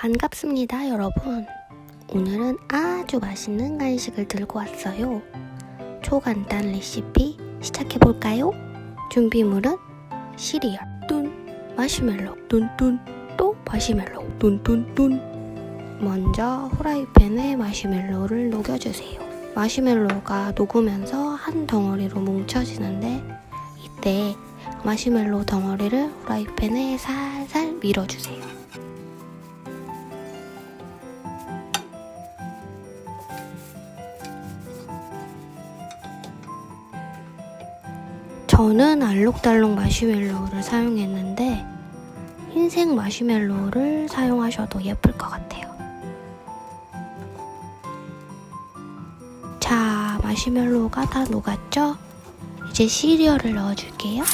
반갑습니다, 여러분. 오늘은 아주 맛있는 간식을 들고 왔어요. 초간단 레시피 시작해볼까요? 준비물은 시리얼, 뚠, 마시멜로, 뚠뚠, 또 마시멜로, 뚠뚠뚠. 먼저 후라이팬에 마시멜로를 녹여주세요. 마시멜로가 녹으면서 한 덩어리로 뭉쳐지는데 이때 마시멜로 덩어리를 후라이팬에 살살 밀어주세요. 저는 알록달록 마시멜로우를 사용했는데 흰색 마시멜로우를 사용하셔도 예쁠 것 같아요. 자, 마시멜로우가 다 녹았죠? 이제 시리얼을 넣어줄게요.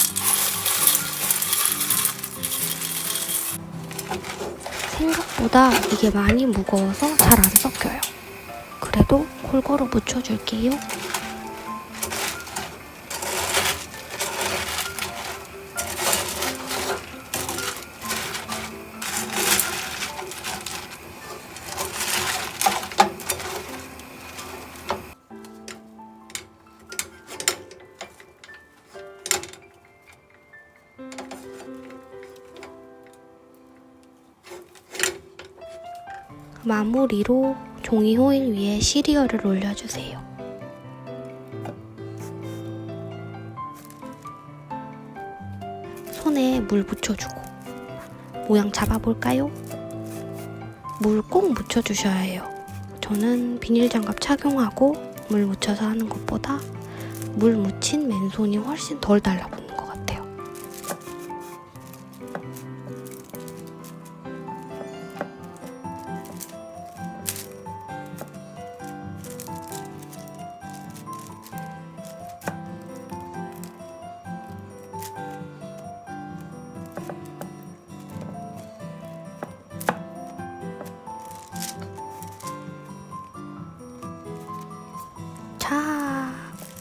생각보다 이게 많이 무거워서 잘 안 섞여요. 그래도 골고루 묻혀줄게요. 마무리로 종이 호일 위에 시리얼을 올려주세요. 손에 물 묻혀주고 모양 잡아볼까요? 물 꼭 묻혀주셔야 해요. 저는 비닐 장갑 착용하고 물 묻혀서 하는 것보다 물 묻힌 맨손이 훨씬 덜 달라붙는 것 자,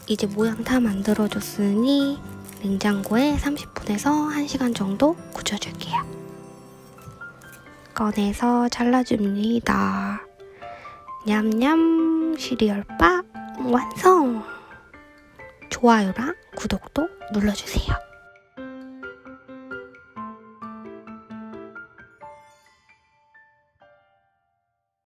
이제 모양 다 만들어줬으니 냉장고에 30분에서 1시간 정도 굳혀줄게요. 꺼내서 잘라줍니다. 냠냠 시리얼바 완성! 좋아요랑 구독도 눌러주세요.